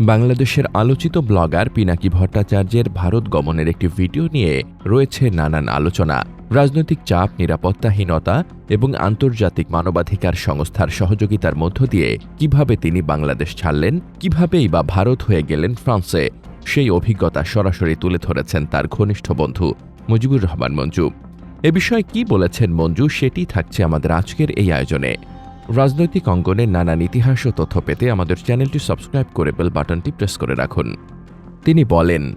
বাংলাদেশের আলোচিত ব্লগার পিনাকি ভট্টাচার্যের ভারত গমনের একটি ভিডিও নিয়ে রয়েছে নানান আলোচনা। রাজনৈতিক চাপ, নিরাপত্তাহীনতা এবং আন্তর্জাতিক মানবাধিকার সংস্থার সহযোগিতার মধ্য দিয়ে কীভাবে তিনি বাংলাদেশ ছাড়লেন, কিভাবেই বা ভারত হয়ে গেলেন ফ্রান্সে, সেই অভিজ্ঞতা সরাসরি তুলে ধরেছেন তার ঘনিষ্ঠ বন্ধু মুজিবুর রহমান মঞ্জু। এ বিষয়ে কি বলেছেন মঞ্জু, সেটি থাকছে আমাদের আজকের এই আয়োজনে। রাজনৈতিক অঙ্গনের নানান ইতিহাস ও তথ্য পেতে আমাদের চ্যানেলটি সাবস্ক্রাইব করে বেল বাটনটি প্রেস করে রাখুন। তিনি বলেন,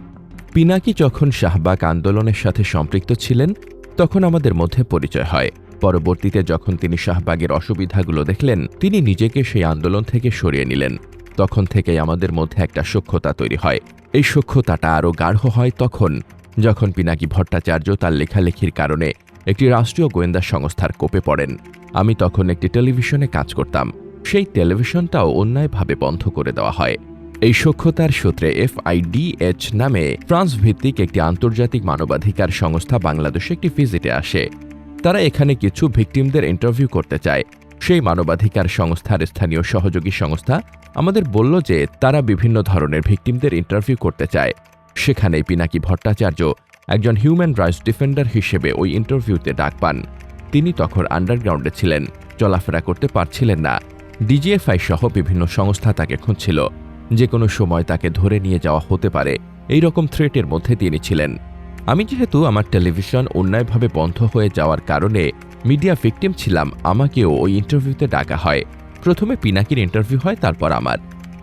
পিনাকি যখন শাহবাগ আন্দোলনের সাথে সম্পৃক্ত ছিলেন, তখন আমাদের মধ্যে পরিচয় হয়। পরবর্তীতে যখন তিনি শাহবাগের অসুবিধাগুলো দেখলেন, তিনি নিজেকে সেই আন্দোলন থেকে সরিয়ে নিলেন। তখন থেকেই আমাদের মধ্যে একটা সখ্যতা তৈরি হয়। এই সখ্যতাটা আরও গাঢ় হয় তখন, যখন পিনাকি ভট্টাচার্য তার লেখালেখির কারণে একটি রাষ্ট্রীয় গোয়েন্দা সংস্থার কোপে পড়েন। আমি তখন একটি টেলিভিশনে কাজ করতাম। সেই টেলিভিশনটাও অন্যায়ভাবে বন্ধ করে দেওয়া হয়। এই সখ্যতার সূত্রে এফআইডিএচ নামে ফ্রান্স ভিত্তিক একটি আন্তর্জাতিক মানবাধিকার সংস্থা বাংলাদেশে একটি ভিজিটে আসে। তারা এখানে কিছু ভিকটিমদের ইন্টারভিউ করতে চায়। সেই মানবাধিকার সংস্থার স্থানীয় সহযোগী সংস্থা আমাদের বলল যে তারা বিভিন্ন ধরনের ভিকটিমদের ইন্টারভিউ করতে চায়। সেখানেই পিনাকি ভট্টাচার্য একজন হিউম্যান রাইটস ডিফেন্ডার হিসেবে ওই ইন্টারভিউতে ডাক পান। তিনি তখন আন্ডারগ্রাউন্ডে ছিলেন। চলাফেরা করতে পারছিলেন না। ডিজিএফআই সহ বিভিন্ন সংস্থা তাকে খুঁজছিল। যে কোনো সময় তাকে ধরে নিয়ে যাওয়া হতে পারে। এই রকম থ্রেটের মধ্যে তিনি ছিলেন। আমি যেহেতু আমার টেলিভিশন অন্যায়ভাবে বন্ধ হয়ে যাওয়ার কারণে মিডিয়া ভিকটিম ছিলাম, আমাকেও ওই ইন্টারভিউতে ডাকা হয়। প্রথমে পিনাকির ইন্টারভিউ হয়, তারপর আমার।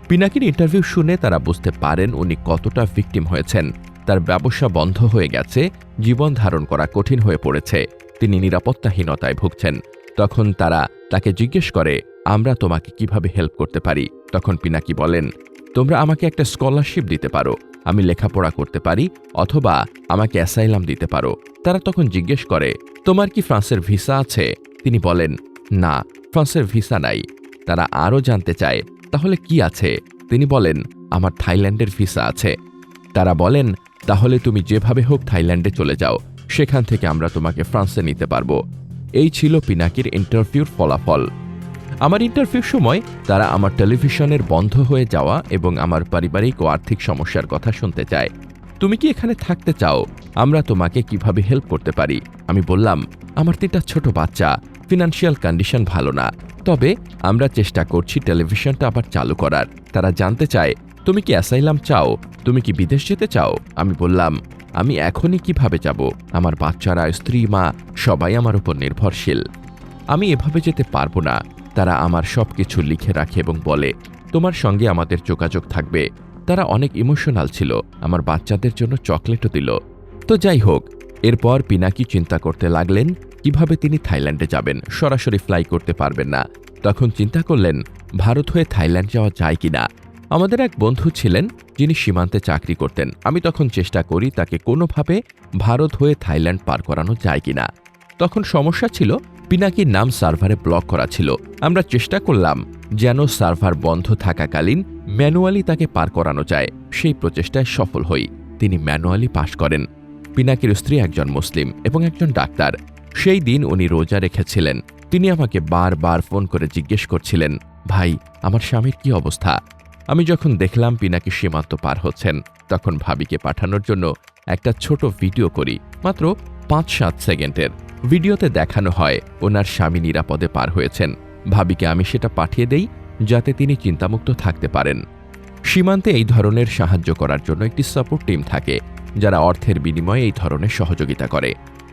পিনাকির ইন্টারভিউ শুনে তারা বুঝতে পারেন উনি কতটা ভিকটিম হয়েছেন। তার ব্যবসা বন্ধ হয়ে গেছে, জীবন ধারণ করা কঠিন হয়ে পড়েছে। তিনি নিরাপত্তাহীনতায় ভুগছেন। তখন তারা তাকে জিজ্ঞেস করে, আমরা তোমাকে কীভাবে হেল্প করতে পারি? তখন পিনাকি বলেন, তোমরা আমাকে একটা স্কলারশিপ দিতে পারো। আমি লেখাপড়া করতে পারি অথবা আমাকে অ্যাসাইলাম দিতে পারো। তারা তখন জিজ্ঞেস করে, তোমার কি ফ্রান্সের ভিসা আছে? তিনি বলেন, না, ফ্রান্সের ভিসা নাই। তারা আরও জানতে চায়, তাহলে কি আছে? তিনি বলেন, আমার থাইল্যান্ডের ভিসা আছে। তারা বলেন, তাহলে তুমি যেভাবে হোক থাইল্যান্ডে চলে যাও। সেখান থেকে আমরা তোমাকে ফ্রান্সে নিতে পারব। এই ছিল পিনাকির ইন্টারভিউর ফলাফল। আমার ইন্টারভিউর সময় তারা আমার টেলিভিশনের বন্ধ হয়ে যাওয়া এবং আমার পারিবারিক ও আর্থিক সমস্যার কথা শুনতে চায়। তুমি কি এখানে থাকতে চাও? আমরা তোমাকে কীভাবে হেল্প করতে পারি? আমি বললাম, আমার তিনটা ছোট বাচ্চা, ফিনান্সিয়াল কন্ডিশন ভালো না। তবে আমরা চেষ্টা করছি টেলিভিশনটা আবার চালু করার। তারা জানতে চায়, তুমি কি অ্যাসাইলাম চাও? তুমি কি বিদেশ যেতে চাও? আমি বললাম আমি এখনই কীভাবে যাব? আমার বাচ্চারা, স্ত্রী, মা, সবাই আমার উপর নির্ভরশীল। আমি এভাবে যেতে পারব না। তারা আমার সব কিছু লিখে রাখে এবং বলে, তোমার সঙ্গে আমাদের যোগাযোগ থাকবে। তারা অনেক ইমোশনাল ছিল। আমার বাচ্চাদের জন্য চকলেটও দিল। তো যাই হোক, এরপর পিনাকি চিন্তা করতে লাগলেন, কীভাবে তিনি থাইল্যান্ডে যাবেন? সরাসরি ফ্লাই করতে পারবেন না। তখন চিন্তা করলেন, ভারত হয়ে থাইল্যান্ড যাওয়া যায় কিনা? আমাদের এক বন্ধু ছিলেন যিনি সীমান্তে চাকরি করতেন, আমি তখন চেষ্টা করি তাকে কোনোভাবে ভারত হয়ে থাইল্যান্ড পার করানো যায় কিনা। তখন সমস্যা ছিল, পিনাকির নাম সার্ভারে ব্লক করা ছিল। আমরা চেষ্টা করলাম যেন সার্ভার বন্ধ থাকাকালীন ম্যানুয়ালি তাকে পার করানো যায়। সেই প্রচেষ্টায় সফল হই। তিনি ম্যানুয়ালি পাশ করেন। পিনাকির স্ত্রী একজন মুসলিম এবং একজন ডাক্তার। সেই দিন উনি রোজা রেখেছিলেন। তিনি আমাকে বারবার ফোন করে জিজ্ঞেস করছিলেন, ভাই, আমার স্বামীর কি অবস্থা? আমি যখন দেখলাম পিনাকি সীমান্ত পার হচ্ছেন, তখন ভাবিকে পাঠানোর জন্য একটা ছোট ভিডিও করি, মাত্র পাঁচ সাত সেকেন্ডের। ভিডিওতে দেখানো হয়, ওনার স্বামী নিরাপদে পার হয়েছেন। ভাবিকে আমি সেটা পাঠিয়ে দেই, যাতে তিনি চিন্তামুক্ত থাকতে পারেন। সীমান্তে এই ধরনের সাহায্য করার জন্য একটি সাপোর্ট টিম থাকে, যারা অর্থের বিনিময়ে এই ধরনের সহযোগিতা করে।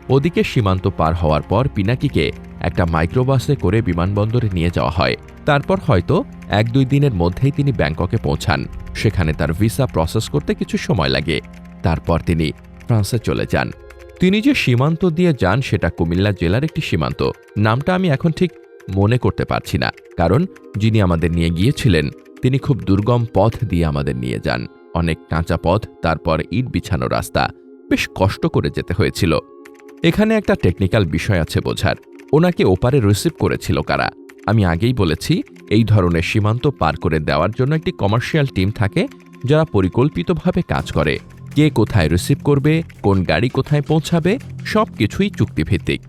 ওদিকে সীমান্ত পার হওয়ার পর পিনাকিকে একটা মাইক্রোবাসে করে বিমানবন্দরে নিয়ে যাওয়া হয়। তারপর হয়তো এক দুই দিনের মধ্যেই তিনি ব্যাংককে পৌঁছান। সেখানে তার ভিসা প্রসেস করতে কিছু সময় লাগে। তারপর তিনি ফ্রান্সে চলে যান। তিনি যে সীমান্ত দিয়ে যান সেটা কুমিল্লা জেলার একটি সীমান্ত। নামটা আমি এখন ঠিক মনে করতে পারছি না, কারণ যিনি আমাদের নিয়ে গিয়েছিলেন, তিনি খুব দুর্গম পথ দিয়ে আমাদের নিয়ে যান। অনেক কাঁচা পথ, তারপর ইট বিছানো রাস্তা। বেশ কষ্ট করে যেতে হয়েছিল। এখানে একটা টেকনিক্যাল বিষয় আছে বোঝার। ওনাকে ওপারে রিসিভ করেছিল কারা? আমি আগেই বলেছি, এই ধরনের সীমান্ত পার করে দেওয়ার জন্য একটি কমার্শিয়াল টিম থাকে যারা পরিকল্পিতভাবে কাজ করে। কে কোথায় রিসিভ করবে, কোন গাড়ি কোথায় পৌঁছাবে সব কিছুই চুক্তিভিত্তিক।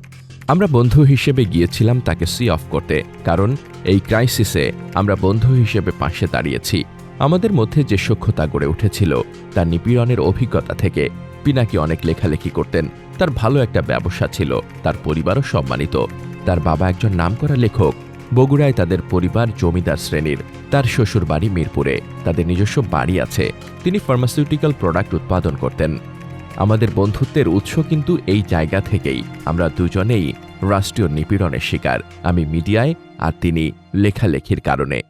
আমরা বন্ধু হিসেবে গিয়েছিলাম তাকে সি অফ করতে, কারণ এই ক্রাইসিসে আমরা বন্ধু হিসেবে পাশে দাঁড়িয়েছি। আমাদের মধ্যে যে সখ্যতা গড়ে উঠেছিল, তার নিপীড়নের অভিজ্ঞতা থেকে পিনাকি অনেক লেখালেখি করতেন। তার ভালো একটা ব্যবসা ছিল, তার পরিবারও সম্মানিত। তার বাবা একজন নামকরা লেখক। বগুড়ায় তাদের পরিবার জমিদার শ্রেণির। তার শ্বশুর বাড়ি মিরপুরে। তাদের নিজস্ব বাড়ি আছে। তিনি ফার্মাসিউটিক্যাল প্রোডাক্ট উৎপাদন করতেন। আমাদের বন্ধুত্বের উৎস কিন্তু এই জায়গা থেকেই। আমরা দুজনেই রাষ্ট্রীয় নিপীড়নের শিকার। আমি মিডিয়ায় আর তিনি লেখালেখির কারণে।